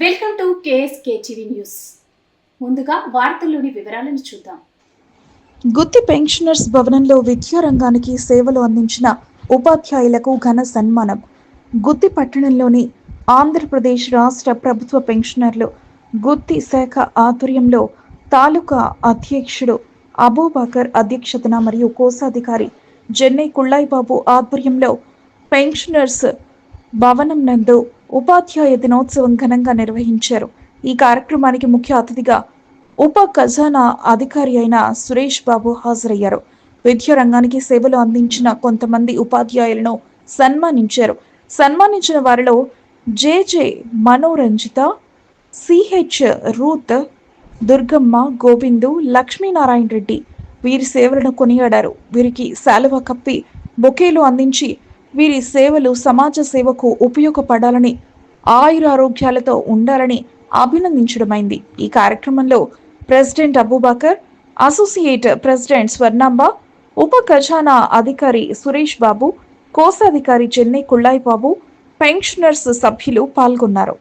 Welcome to KSK TV news. ముందుగా వార్తల్లోని వివరాలను చూద్దాం. గుత్తి పెన్షనర్స్ భవనంలో విద్యారంగానికి సేవలు అందించిన ఉపాధ్యాయులకు ఘన సన్మానం. గుత్తి పట్టణంలోని ఆంధ్రప్రదేశ్ రాష్ట్ర ప్రభుత్వ పెన్షనర్లు గుత్తి శాఖ ఆధ్వర్యంలో తాలూకా అధ్యక్షుడు అబూబాకర్ అధ్యక్షతన మరియు కోశాధికారి జెన్నై కుళ్ళాయిబాబు ఆధ్వర్యంలో పెన్షనర్స్ భవనం నందు ఉపాధ్యాయ దినోత్సవం ఘనంగా నిర్వహించారు. ఈ కార్యక్రమానికి ముఖ్య అతిథిగా ఉప ఖజానా అధికారి అయిన సురేష్ బాబు హాజరయ్యారు. విద్యా రంగానికి సేవలు అందించిన కొంతమంది ఉపాధ్యాయులను సన్మానించారు. సన్మానించిన వారిలో J J Manoranjitha CH Ruth Durgamma Govindu Lakshminarayana Reddy వీరి సేవలను కొనియాడారు. వీరికి శాలువ కప్పి బొకేలు అందించి వీరి సేవలు సమాజ సేవకు ఉపయోగపడాలని ఆయురారోగ్యాలతో ఉండాలని అభినందించడమైంది. ఈ కార్యక్రమంలో president Abubakar associate president Swarnamba ఉప ఖజానా అధికారి సురేష్ బాబు కోశాధికారి చెన్నై కుళ్ళాయి బాబు పెన్షనర్స్ సభ్యులు పాల్గొన్నారు.